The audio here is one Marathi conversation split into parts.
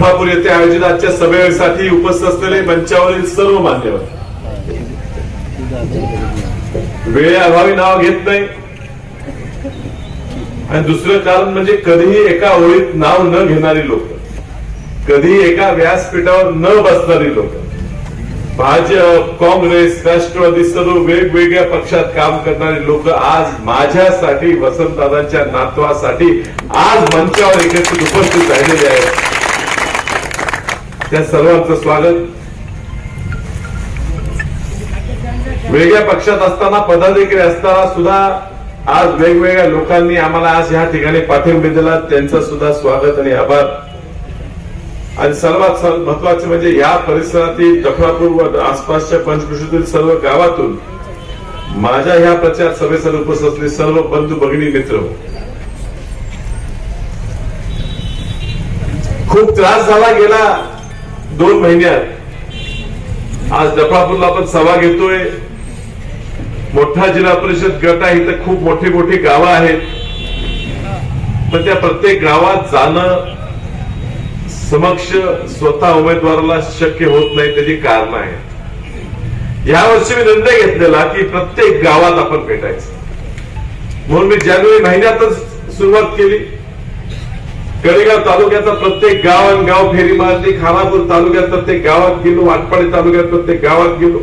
कोल्हापूर येथे आयोजित आजच्या सभेसाठी उपस्थित असलेले मंचावरील सर्व मान्यवर. वेळेअभावी नाव घेत नाही. आणि दुसरं कारण म्हणजे कधीही एका ओळीत नाव न घेणारी लोक कधीही एका व्यासपीठावर न बसणारी लोक भाजप काँग्रेस राष्ट्रवादी सर्व वेगवेगळ्या पक्षात काम करणारी लोक आज माझ्यासाठी वसंतदादांच्या नातवासाठी आज मंचावर एकत्रित उपस्थित राहिलेले आहेत. त्या सर्वांचं स्वागत. वेगळ्या पक्षात असताना पदाधिकारी असताना सुद्धा आज वेगवेगळ्या लोकांनी आम्हाला आज ह्या ठिकाणी पाठिंबा दिला. त्यांचं सुद्धा स्वागत आणि आभार. आणि सर्वात महत्त्वाचे म्हणजे या परिसरातील दखलापूर व आसपासच्या पंचकृषीतील सर्व गावातून माझ्या ह्या प्रचार सभेसाठी उपस्थित असलेले सर्व बंधू भगिनी मित्र. खूप त्रास झाला गेला. दोन महिन्यात आज दफापूरला आपण सभा घेतोय. मोठा जिल्हा परिषद गट आहे इथं खूप मोठी मोठी गावं आहेत. पण त्या प्रत्येक गावात जाणं समक्ष स्वतः उमेदवाराला शक्य होत नाही त्याची कारण आहे या वर्षी मी निर्णय घेतलेला की प्रत्येक गावात आपण भेटायचं. म्हणून मी जानेवारी महिन्यातच सुरुवात केली. कडेगाव तालुक्याचा प्रत्येक गाव आणि गाव फेरी मारली खानापूर तालुक्यात प्रत्येक गावात गेलो वाटपाडी तालुक्यात प्रत्येक गावात गेलो.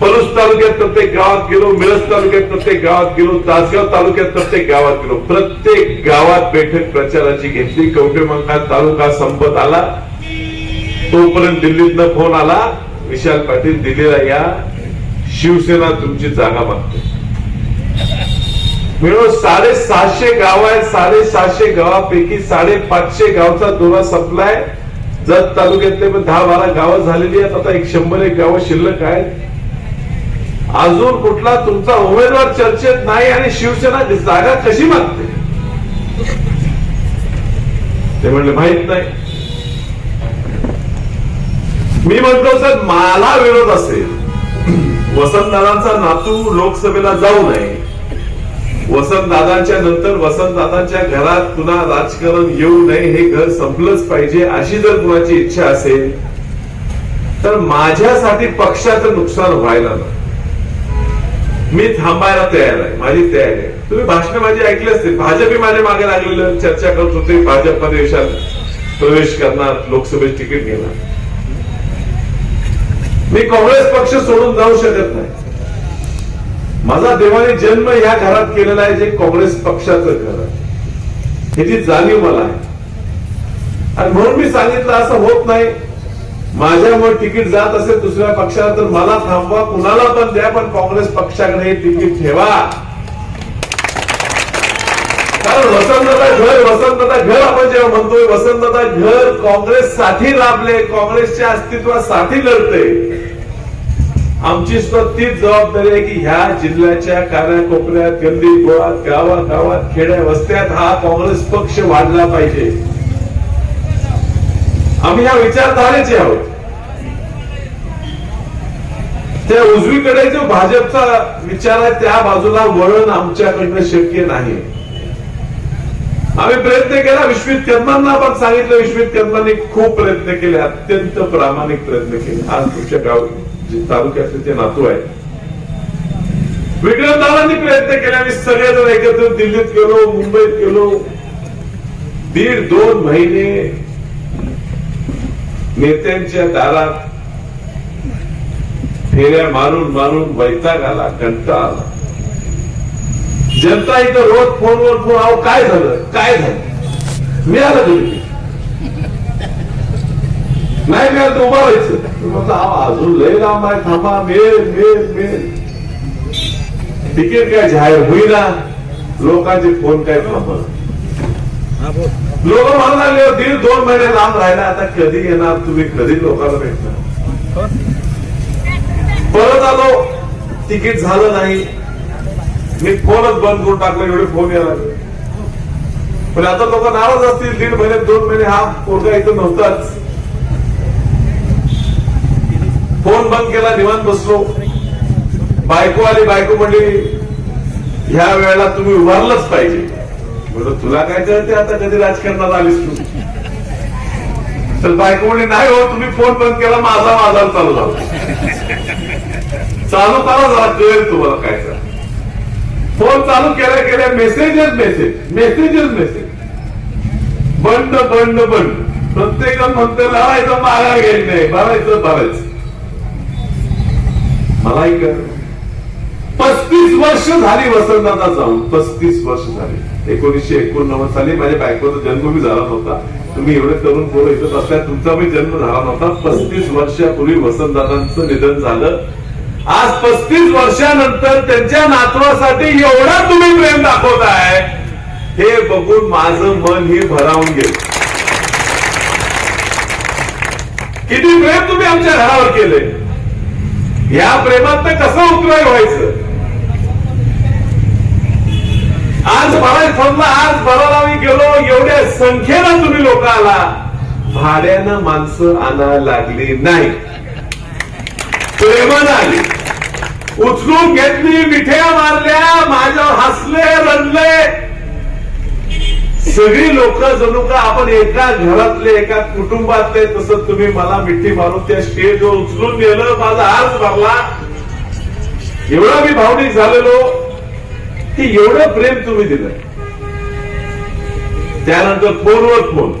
पलूस तालुक्यात प्रत्येक गावात गेलो मिळस तालुक्यात प्रत्येक गावात गेलो तासगाव तालुक्यात प्रत्येक गावात गेलो. प्रत्येक गावात बैठक प्रचाराची घेतली कवठेमंका तालुका संपत आला. तोपर्यंत दिल्लीतनं फोन आला विशाल पाटील दिल्लीला या शिवसेना तुमची जागा मागते मिळून साडेसहाशे गाव आहेत. साडेसहाशे गावापैकी साडेपाचशे गावचा दोरा संपलाय. जत तालुक्यातले पण दहा बारा गावं झालेली आहेत. आता एक शंभर एक गावं शिल्लक आहेत. अजून कुठला तुमचा उमेदवार चर्चेत नाही आणि शिवसेना जागा कशी मागते? ते म्हणले माहीत नाही. मी म्हणतो सर मला विरोध असेल. वसंतदादांचा नातू लोकसभेला जाऊ नये. वसंतदादांच्या नंतर वसंतदादांच्या घरात पुन्हा राजकारण येऊ नये हे घर संपलंच पाहिजे अशी जर कुणाची इच्छा असेल तर माझ्यासाठी पक्षाचं नुकसान व्हायला ना मी थांबायला तयार आहे माझी तयारी आहे. तुम्ही भाषण माझी ऐकली असतील. भाजपही माझ्या मागे लागलेलं चर्चा करत होते भाजप प्रदेशात प्रवेश करणार लोकसभेत तिकीट घेणार. मी काँग्रेस पक्ष सोडून जाऊ शकत नाही. माझा देवाने जन्म या घरात केलेला आहे जे काँग्रेस पक्षाचं घर आहे. ह्याची जाणीव मला आहे. आणि म्हणून मी सांगितलं असं होत नाही. माझ्यामुळे तिकीट जात असेल दुसऱ्या पक्षाला तर मला थांबवा कुणाला पण द्या पण काँग्रेस पक्षाकडे हे तिकीट ठेवा. कारण वसंतदा घर वसंतदा घर आपण जेव्हा म्हणतोय वसंतदा घर काँग्रेससाठी लाभले काँग्रेसच्या अस्तित्वासाठी लढते. आमची सुद्धा तीच जबाबदारी आहे की ह्या जिल्ह्याच्या कानाकोपऱ्यात गल्ली गोळात गावात गावात खेड्या वस्त्यात हा काँग्रेस पक्ष वाढला पाहिजे. आम्ही या विचारधारेचे आहोत. त्या उजवीकडे जो भाजपचा विचार आहे त्या बाजूला वळण आमच्याकडनं शक्य नाही. आम्ही प्रयत्न केला विश्वित कर्मांना पण सांगितलं विश्वित कर्मांनी खूप प्रयत्न केले अत्यंत प्रामाणिक प्रयत्न केले. आज तुमच्या गावी जे तालुक्यातले ते नातू आहेत. विक्रमदारांनी प्रयत्न केले आम्ही सगळेजण एकत्र दिल्लीत गेलो मुंबईत गेलो. दीड दोन महिने नेत्यांच्या दारात फेऱ्या मारून मारून वैताग आला कंटा आला. जनता इथं रोज फोनवर फोन अहो काय झालं? काय झालं? मिळालं तुम्ही नाही मिळालं तर उभा व्हायचं मी अजून लय लांब आहे थांबा मिळेल मिळेल मिळेल तिकीट काय जाहीर होईना. लोकांचे फोन काय थांबा लोक म्हणू लागले "हो, दीड दोन महिने लांब राहिला आता कधी येणार? तुम्ही कधी लोकांना भेटणार? परत आलो. तिकीट झालं नाही. मी फोनच बंद करून टाकला एवढे फोन यायला. पण आता लोक नाराज असतील दीड महिने दोन महिने हा पोरगा इथं नव्हताच. फोन बंद केला निवांत बसलो. बायको आली बायको म्हणली ह्या वेळेला तुम्ही उभारलंच पाहिजे. म्हणून तुला काय कळते आता कधी राजकारणात आलीस तू? तर बायको म्हणे नाही हो तुम्ही फोन बंद केला माझा माझा चालू झाला. चालू करा जरा कळेल तुम्हाला काय करा. फोन चालू केल्या केल्या मेसेजच मेसेज मेसेजच मेसेज. बंड बंड बंड प्रत्येक जण म्हणते लढायचं माघार नाही भरायचं भरायचं. मलाही कर. पस्तीस वर्ष झाली वसंतदादा जाऊन पस्तीस वर्ष झाली. एकोणीसशे एकोणनव्वद साली माझ्या बायकोचा जन्म मी झाला नव्हता. तुम्ही एवढे तरुण पोरं इथं असल्या तुमचा मी जन्म झाला नव्हता. पस्तीस वर्षापूर्वी वसंतदादांचं निधन झालं. आज पस्तीस वर्षानंतर त्यांच्या नातवासाठी एवढा तुम्ही प्रेम दाखवताय हे बघून माझं मन हे भरावून गेलं. किती प्रेम तुम्ही आमच्या घरावर केले. या प्रेमात कसं उतराय व्हायचं? आज मला समजा आज भरायला मी गेलो एवढ्या संख्येनं तुम्ही लोक आला. भाड्यानं माणसं आणायला लागली नाही. प्रेमानं आली. उचलून घेतली मिठ्या मारल्या माझ्यावर हसले रडले. सगळी लोक जणू का आपण एका घरातले एका कुटुंबातले तसं तुम्ही मला मिठी मारून त्या स्टेजवर उचलून नेलं माझा हात भरला. एवढा मी भावनिक झालेलो. की एवढं प्रेम तुम्ही दिलं. त्यानंतर फोनवर फोन.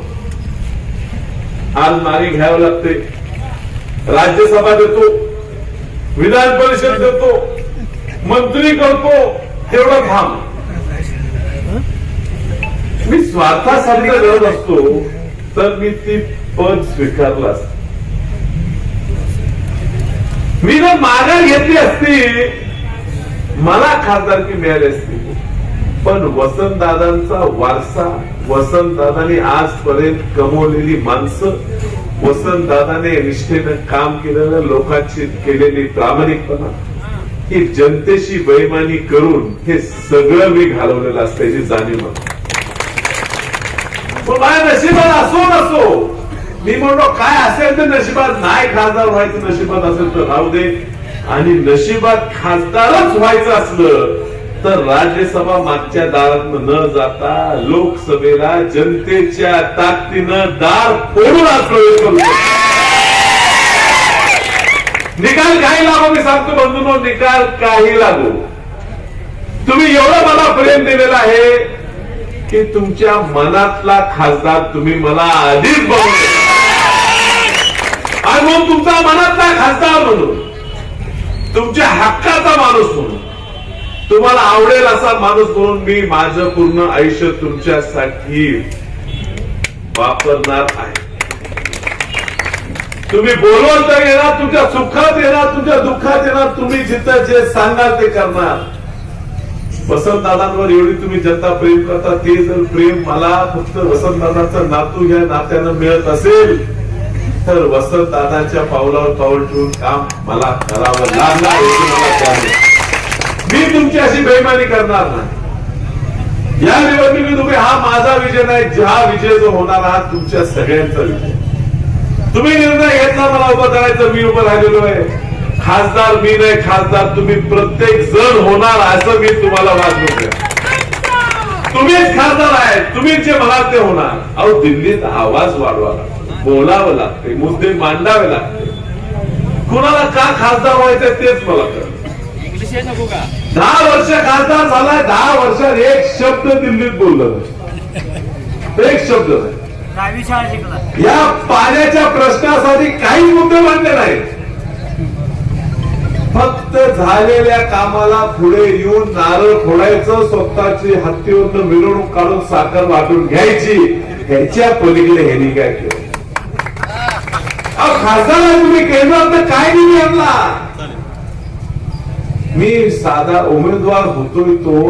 आज मागे घ्यावं लागते. राज्यसभा देतो. विधान परिषद देतो. मंत्री करतो. तेवढं थांब. मी स्वार्थासाठी करत असतो तर मी ती पद स्वीकारलं असत. मी जर माघार घेतली असती मला खासदारकी मिळाली असती. पण वसंतदादांचा वारसा वसंतदादाने आजपर्यंत कमवलेली माणसं वसंतदादाने निष्ठेनं काम केलेलं लोकांची केलेली प्रामाणिकपणा ही जनतेशी बैमानी करून हे सगळं मी घालवलेलं असल्याची जाणीव मला. माझ्या नशिबात असो नसो. मी म्हणतो काय असेल तर नशिबात? नाही खासदार व्हायचं नशिबात असेल तर राहू दे. आणि नशिबात खासदारच व्हायचं असलं तर राज्यसभा मागच्या दारात न जाता लोकसभेला जनतेच्या ताकदीनं दार फोडून प्रवेश करू निकाल काही लागो मी सांगतो बंधूंनो निकाल काही लागो. तुम्ही एवढं मला प्रेम दिलेलं आहे की तुमच्या मनातला खासदार तुम्ही मला आधीच बनवले आणि मग तुमचा मनातला खासदार म्हणून तुमच्या हक्काचा माणूस म्हणून तुम्हाला आवडेल असा माणूस म्हणून मी माझं पूर्ण आयुष्य तुमच्यासाठी वापरणार आहे. तुम्ही बोलवल तर येणार तुमच्या सुखात येणार तुमच्या दुःखात येणार तुम्ही जिथं जे सांगाल ते करणार. वसंतदादांवर एवढी तुम्ही जनता प्रेम करता ते जर प्रेम मला फक्त वसंतदादाचं नातू या नात्यानं मिळत असेल तर वसंतदादांच्या पावलावर पाऊल ठेवून काम मला करावं लागणार मी तुमची अशी बेमानी करणार नाही. या निवडणुकीत तुम्ही हा माझा विजय नाही हा विजय जो होणार हा तुमच्या सगळ्यांचा विजय. तुम्ही निर्णय घेतला मला उभं करायचं मी उभं राहिलेलो आहे. खासदार मी नाही खासदार तुम्ही प्रत्येक जण होणार असं मी तुम्हाला द्या तुम्हीच खासदार आहे तुम्हीच जे म्हणाल ते होणार. अहो दिल्लीत आवाज वाढवा लागतो बोलावं लागते मुद्दे मांडावे लागते कुणाला का खासदार व्हायचं तेच मला कळ दहा वर्ष खासदार झालाय दहा वर्षात एक शब्द दिल्लीत बोललं. एक शब्द या पाण्याच्या प्रश्नासाठी काही मुद्दे मांडले नाहीत. फक्त झालेल्या कामाला पुढे येऊन नारळ फोडायचं स्वतःची हत्तीवरनं मिरवणूक काढून साखर वाटून घ्यायची ह्याच्या पलीकडे ह्यांनी काय केलं. अहो तुम्ही केंद्रात तर काय नाही आणला. मी साधा उमेदवार होतोय तो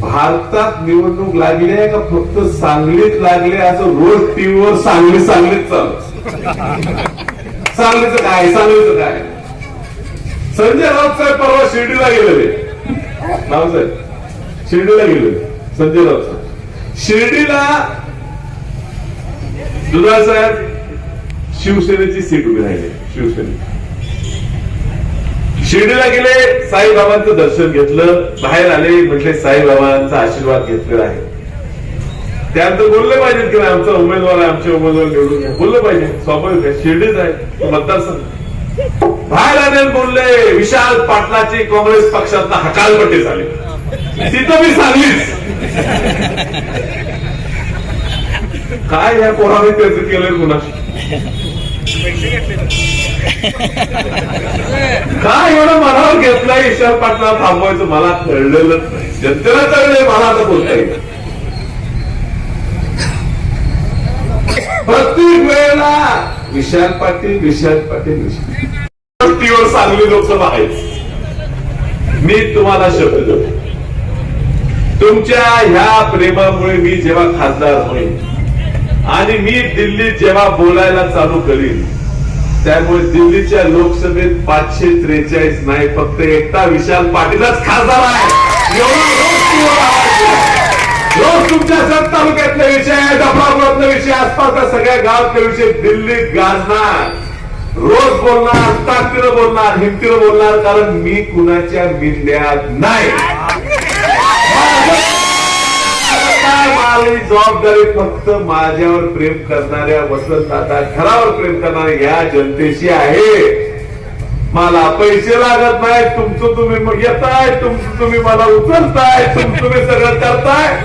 भारतात निवडणूक लागली आहे का फक्त सांगलीत लागले असं रोज टीव्हीवर सांगली सांगलीत चालू. सांगलीचं काय सांगलीचं काय? संजय राऊत साहेब परवा शिर्डीला गेलेले. नाव साहेब शिर्डीला गेलेले. संजय राऊत साहेब. शिर्डीला दुधा साहेब शिवसेनेची सीट उभी राहिली. शिवसेने. शिर्डीला गेले साईबाबांचं दर्शन घेतलं. बाहेर आले म्हटले साईबाबांचा आशीर्वाद घेतलेला आहे. त्यानंतर बोलले पाहिजेत की नाही, आमचा उमेदवार आहे आमचे उमेदवार निवडून द्या. बोललं पाहिजे. स्वाभाविक आहे. शिर्डीच आहे. मतदारसंघ. बाहेर बोलले विशाल पाटलाची काँग्रेस पक्षात हकालपट्टी झाली. तिथं मी सांगलीच. काय या कोणाने त्याचं केलंय कुणा काय एवढं मनावर घेतलाय विशाल पाटला थांबवायचं मला कळलेलं नाही. जनतेला कळलंय मला आता बोलता येईल प्रत्येक वेळेला विशाल पाटील विशाल पाटील विशाल. गोष्टीवर सांगली लोक आहेत मी तुम्हाला शब्द देतो. तुमच्या ह्या प्रेमामुळे मी जेव्हा खासदार होईल आणि मी दिल्लीत जेव्हा बोलायला चालू करीन त्यामुळे दिल्लीच्या लोकसभेत पाचशे त्रेचाळीस नाही फक्त एकटा विशाल पाटीलच खासदार आहे. रोज तुमच्या सत तालुक्यातला विषय डफरापुरातले विषय आसपासच्या सगळ्या गावातले विषय दिल्लीत गाजणार. रोज बोलणार ताकदीनं बोलणार हिमतीनं बोलणार कारण मी कुणाच्या मिंद्यात नाही. माझी जबाबदारी फक्त माझ्यावर प्रेम करणाऱ्या वसंतदादा घरावर प्रेम करणाऱ्या या जनतेशी आहे. मला पैसे लागत नाही तुमचं तुम्ही मग येताय तुमचं तुम्ही मला उचलताय तुमचं तुम्ही सगळं करताय.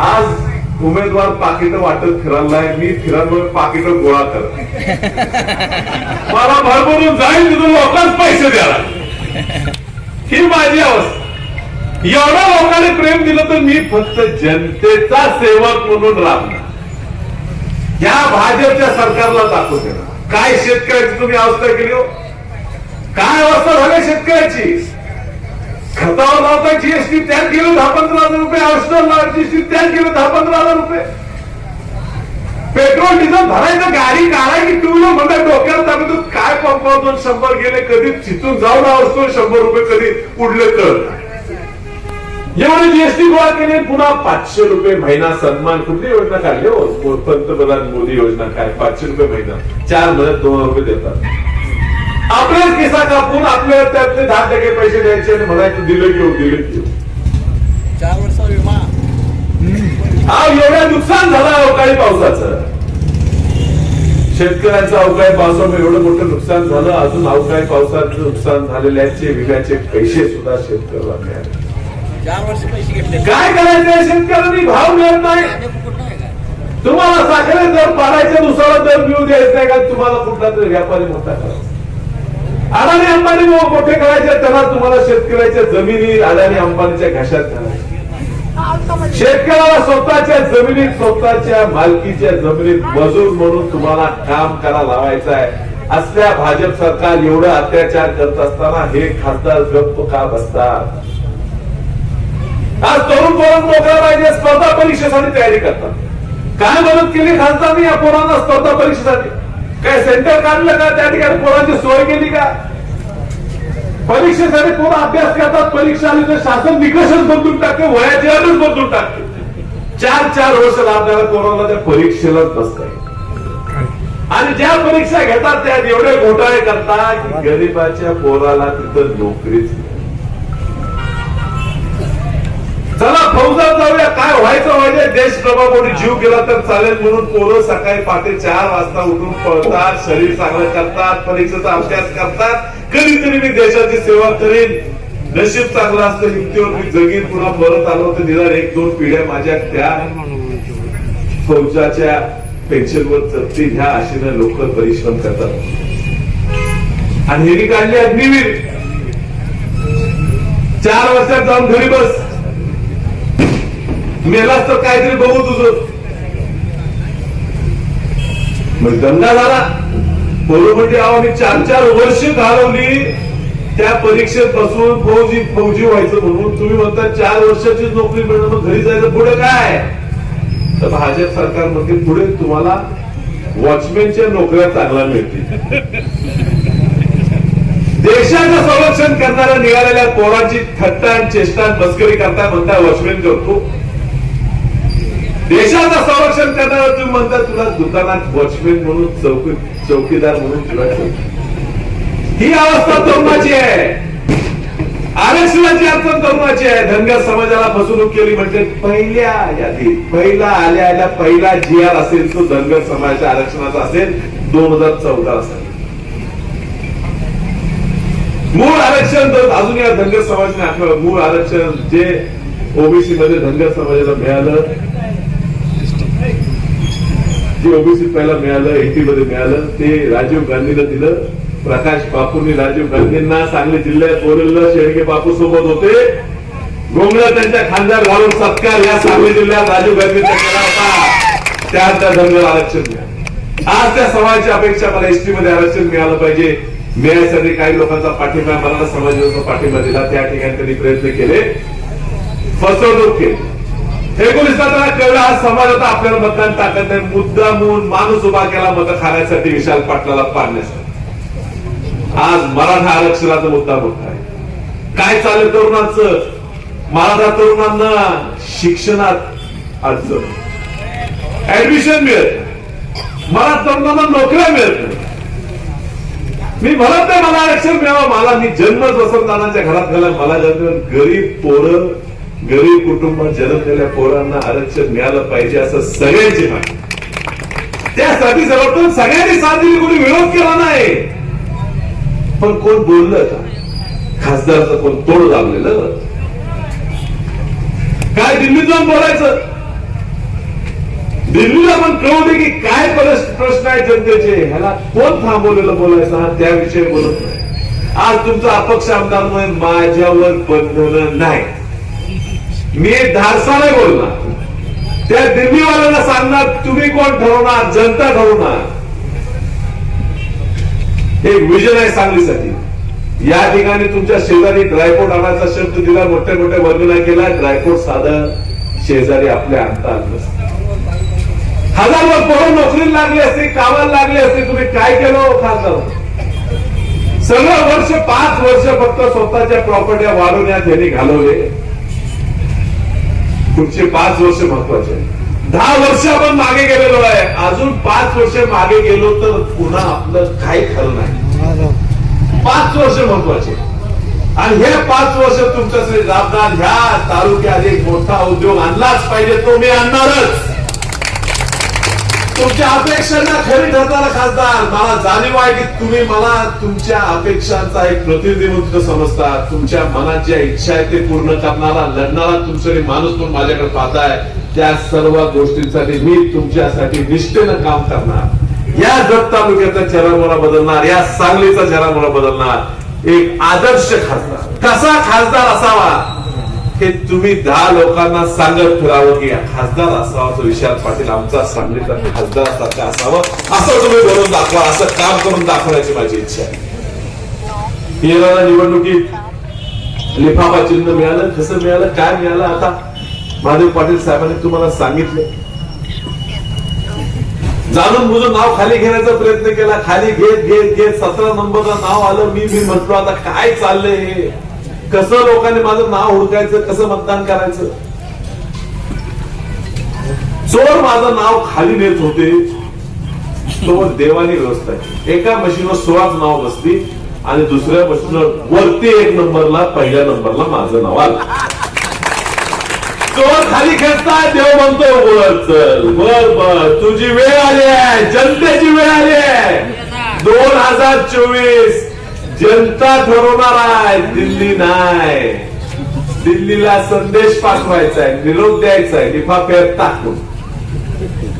आज उमेदवार पाकिट वाटत फिरायलाय मी फिरांवर पाकिट गोळा कर मला भरभरून जाईल तिथून लोकांच पैसे द्यायला. ही माझी अवस्था. एवढ्या लोकांनी प्रेम दिलं तर मी फक्त जनतेचा सेवक म्हणून राहणार. या भाजपच्या सरकारला दाखवू देणार काय शेतकऱ्याची तुम्ही अवस्था केली हो? काय अवस्था झाली शेतकऱ्याची? खतावर लावता जीएसटी त्यात गेलं दहा पंधरा हजार रुपये औषधावर जीएसटी त्यात गेलं दहा पंधरा हजार रुपये. पेट्रोल डिझेल भरायचं गाडी काढायची टू व्हीलर म्हणजे डोक्यात टाकतो काय पंपा दोन शंभर गेले कधी तिथून जाऊन असतो शंभर रुपये कधी उडले तर. एवढे जीएसटी गोळा केले पुन्हा पाचशे रुपये महिना सन्मान. कुठली योजना काढली हो? पंतप्रधान मोदी योजना काय? पाचशे रुपये महिना. चार महिन्यात दोन रुपये देतात. आपल्याच केसा कापून आपल्या त्यातले दहा टक्के पैसे द्यायचे आणि म्हणायचं दिलं घेऊ दिलं घेऊ चार वर्ष विमा. हा एवढं नुकसान झालं अवकाळी पावसाचं. शेतकऱ्यांचं अवकाळी पावसामुळे एवढं मोठं नुकसान झालं अजून अवकाळी पावसाचं नुकसान झालेल्यांचे विम्याचे पैसे सुद्धा शेतकऱ्याला मिळाले. काय करायचं शेतकऱ्यांनी? भाव मिळत नाही. तुम्हाला साखरे दर पाडायचे दुसरा दर मिळू द्यायचा नाही का? तुम्हाला कुठला तरी व्यापारी मोठा करायचा अडाणी अंबानी भाऊ मोठे करायचे? त्याला तुम्हाला शेतकऱ्याच्या जमिनी अडाणी अंबानीच्या घशात घालायच्या शेतकऱ्याला स्वतःच्या जमिनीत स्वतःच्या मालकीच्या जमिनीत मजूर म्हणून तुम्हाला काम करा लावायचं आहे. असल्या भाजप सरकार एवढं अत्याचार करत असताना हे खासदार गप्प का बसतात. आज तरुण तरुण मोकळा पाहिजे स्पर्धा परीक्षेसाठी तयारी करतात. काय मदत केली खासदारांनी या पोरांना स्पर्धा परीक्षेसाठी? काय सेंटर काढलं का? त्या ठिकाणी कोणाची सोय केली का? परीक्षेसाठी कोण अभ्यास करतात परीक्षा आली तर शासन निकषच बदलून टाकते वयाची अटच बदलून टाकते. चार चार वर्ष लागणाऱ्या कोरोना त्या परीक्षेलाच बसताय आणि ज्या परीक्षा घेतात त्या एवढे घोटाळे करतात की गरीबाच्या पोराला तिथं नोकरीच चला फौजात जाऊया. काय व्हायचं व्हायचं देश प्रभापोटी जीव गेला तर चालेल म्हणून पोरं सकाळी पहाटे चार वाजता उठून पळतात शरीर चांगलं करतात परीक्षेचा अभ्यास करतात. कधीतरी मी देशाची सेवा करीन. नशीब चांगलं असतं युक्तीवर मी जगीन. पुन्हा परत आलो तर निदान एक दोन पिढ्या माझ्या त्या फौजाच्या पेन्शनवर चढतील ह्या आशेनं लोक परिश्रम करतात. आणि हेरी काढली अग्निवीर चार वर्षात जाऊन घरी बस. मेलास तर काहीतरी बघू तुझ. मग दंगा झाला. पोरं म्हणजे अहो मी चार चार वर्ष घालवली. त्या परीक्षेत बसून फौजी फौजी व्हायचं म्हणून. तुम्ही म्हणता चार वर्षाची नोकरी मिळणं मग घरी जायचं पुढे काय? तर भाजप सरकार म्हणते पुढे तुम्हाला वॉचमॅनच्या नोकऱ्या चांगल्या मिळतील. देशाचं संरक्षण करणाऱ्या निघालेल्या पोरांची थट्टा आणि चेष्टा आणि मस्करी करता म्हणता वॉचमॅन करतो. देशाचं संरक्षण करणारा तुम्ही म्हणता तुला दुकानात वॉचमॅन म्हणून चौकी चौकीदार म्हणून तुला ही अवस्था तरुणाची आहे. आरक्षणाची अडचण तरुणाची आहे. धनगर समाजाला फसवणूक केली म्हणजे पहिल्या यादी पहिला आल्या आल्या पहिला जी आर असेल तो धनगर समाजाच्या आरक्षणाचा असेल दोन हजार चौदा असेल. मूळ आरक्षण अजून या धनगर समाजाने आठवलं. मूळ आरक्षण जे ओबीसी मध्ये धनगर समाजाला मिळालं जे ओबीसी पहिला मिळालं एटी मध्ये मिळालं ते राजीव गांधीला दिलं. प्रकाश बापूंनी राजीव गांधींना सांगली जिल्ह्यात बोलवलं शेळके बापू सोबत होते. गोंगळा त्यांच्या खांद्यावर घालून सत्कार या सांगली जिल्ह्यात राजीव गांधींचा केला होता. त्या त्या धनगर आरक्षण मिळालं. आज त्या समाजाची अपेक्षा मला एसटी मध्ये आरक्षण मिळालं पाहिजे. मिळायसाठी काही लोकांचा पाठिंबा मराठा समाजाचा पाठिंबा दिला. त्या ठिकाणी त्यांनी प्रयत्न केले. फसवणूक केली. एकोणीसाला कळलं हा समाज आता आपल्याला मतदान टाकत नाही. मुद्दा म्हणून माणूस उभा केला मत खाण्यासाठी विशाल पाटलाला पाडण्यासाठी. आज मराठा आरक्षणाचा मुद्दा मोठा आहे. काय चालेल तरुणांचं? मराठा तरुणांना शिक्षणात अडचण. ऍडमिशन मिळत मला मराठा तरुणांना नोकऱ्या मिळत नाही. मी म्हणत नाही मला आरक्षण मिळावं. मला मी जन्मच वसंतदानाच्या घरात गेलं. मला जन्म गरीब पोरं गरीब कुटुंबात जन्मलेल्या पोरांना आरक्षण मिळालं पाहिजे असं सगळ्यांची मागणी. त्यासाठी सर्वप्रथम सगळ्यांनी साथ दिली कोणी विरोध केला नाही. पण कोण बोललं का? खासदारचं कोण तोड लागलेलं काय दिल्लीत जाऊन बोलायचं? दिल्लीला पण कळू दे की काय प्रश्न आहे जनतेचे. ह्याला कोण थांबवलेलं बोलायचं हा त्याविषयी बोलत नाही. आज तुमचा अपक्ष आमदार म्हणून माझ्यावर बंधन नाही मी धारसा नाही बोलणार. त्या दिल्लीवाल्यांना सांगणार तुम्ही कोण ठरवणार? जनता ठरवणार. एक विजन आहे सांगलीसाठी. या ठिकाणी तुमच्या शेजारी ड्रायफ्रूट आणायचा शब्द दिला मोठ्या मोठ्या वर्णना केला ड्रायफ्रूट साधं शेजारी आपल्या आणता आलं नसतं. हजार लोक नोकरीला लागले असते कामाला लागले असते तुम्ही काय केलं हो खासदार? सगळं वर्ष पाच वर्ष फक्त स्वतःच्या प्रॉपर्ट्या वाढवण्यात यांनी घालवले. पुढचे पाच वर्ष महत्त्वाचे दहा वर्ष आपण मागे गेलेलो आहे. अजून पाच वर्ष मागे गेलो तर पुन्हा आपलं काही खरं नाही. पाच वर्ष महत्त्वाचे आणि हे पाच वर्ष तुमच्यासाठी जबाबदार ह्या तालुक्यात एक मोठा उद्योग आणलाच पाहिजे. तो मी आणणारच. तुमच्या अपेक्षांना खरी ठरताना खासदार. मला जाणीव आहे की तुम्ही मला तुमच्या अपेक्षांचा एक प्रतिनिधी म्हणून समजता. तुमच्या मनात ज्या इच्छा आहे ते पूर्ण करणारा लढणारा तुमच्यासाठी माणूस पण माझ्याकडे पाहताय. त्या सर्व गोष्टींसाठी मी तुमच्यासाठी निष्ठेनं काम करणार. या जत तालुक्याचा चेहरामोहरा बदलणार या सांगलीचा चेहरामोहरा बदलणार. एक आदर्श खासदार. कसा खासदार असावा? हे तुम्ही दहा लोकांना सांगत फिरावं की खासदार असावा तो विशाल पाटील आमचा सांगलीचा खासदार सारखा असावं. असं तुम्ही बनवून दाखवा असं काम करून दाखवण्याची माझी इच्छा आहे. येणाऱ्या निवडणुकीत लिफाफा चिन्ह मिळालं कसं मिळालं काय मिळालं आता? महादेव पाटील साहेबांनी तुम्हाला सांगितलं. जाणून बुजून नाव खाली घेण्याचा प्रयत्न केला खाली घेत घेत घेत सतरा नंबरला नाव आलं मी मी म्हटलो आता काय चाललंय हे? कसं लोकांनी माझं नाव हुडकायचं कसं मतदान करायचं? चोर माझं नाव खाली नेत होते. तो देवाने व्यवस्था एका मशीनवर सोळाच नाव बसली आणि दुसऱ्या मशीनवर वरती एक नंबरला पहिल्या नंबरला माझं नाव आलं. चोर खाली खेळताय देव म्हणतो वर चल बर बर तुझी वेळ आली आहे जनतेची वेळ आली आहे. दोन हजार चोवीस जनता ठरवणार आहे दिल्ली नाही. दिल्लीला संदेश पाठवायचा आहे निरोप द्यायचा आहे लिफाफ्यात टाकून.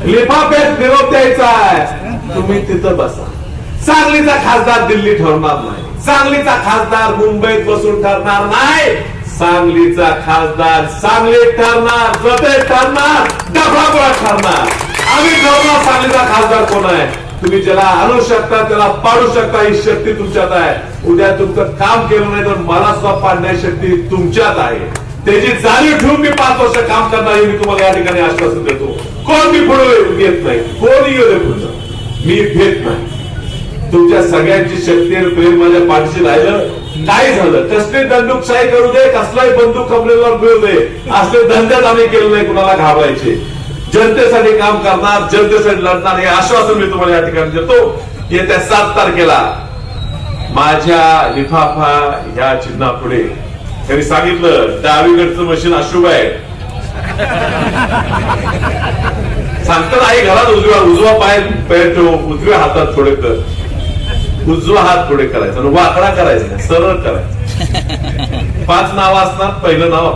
लिफाफ्यात निरोप द्यायचा आहे. तुम्ही तिथं बसा. सांगलीचा खासदार दिल्ली ठरणार नाही. सांगलीचा खासदार मुंबईत बसून ठरणार नाही. सांगलीचा खासदार सांगलीत ठरणार जतेत ठरणार डफागोळा ठरणार. आम्ही ठरवणार सांगलीचा खासदार कोण आहे? तुम्ही ज्याला आणू शकता त्याला पाडू शकता ही शक्ती तुमच्यात आहे. उद्या तुमचं काम केलं नाही तर मला सुद्धा पाडण्याची शक्ती तुमच्यात आहे. त्याची जाणीव ठेवून मी पाच वर्ष काम करणार हे मी तुम्हाला या ठिकाणी आश्वासन देतो. कोण मी पुढे येत नाही? कोणी येऊ दे पुढचं? मी घेत नाही. तुमच्या सगळ्यांची शक्ती आणि प्रेम माझ्या पाठीशी राहिलं. नाही झालं. कसली दंडुकशाही करू दे कसलाही बंदूक कमलेला मिळू दे. असले धंद्यात आम्ही केलं नाही कुणाला घाबरायचे. जनतेसाठी काम करणार जनतेसाठी लढणार हे आश्वासन मी तुम्हाला या ठिकाणी देतो. येत्या सात तारखेला माझ्या लिफाफा ह्या चिन्हापुढे. त्यांनी सांगितलं डावीकडचं मशीन अशुभ आहे. सांगतात आई घरात उजव्या उजवा पाय पैर ठेव उजव्या हातात थोडे कर. उजवा हात थोडे करायचा वाकडा करायचा सरळ करायचा. पाच नावं असतात पहिलं नाव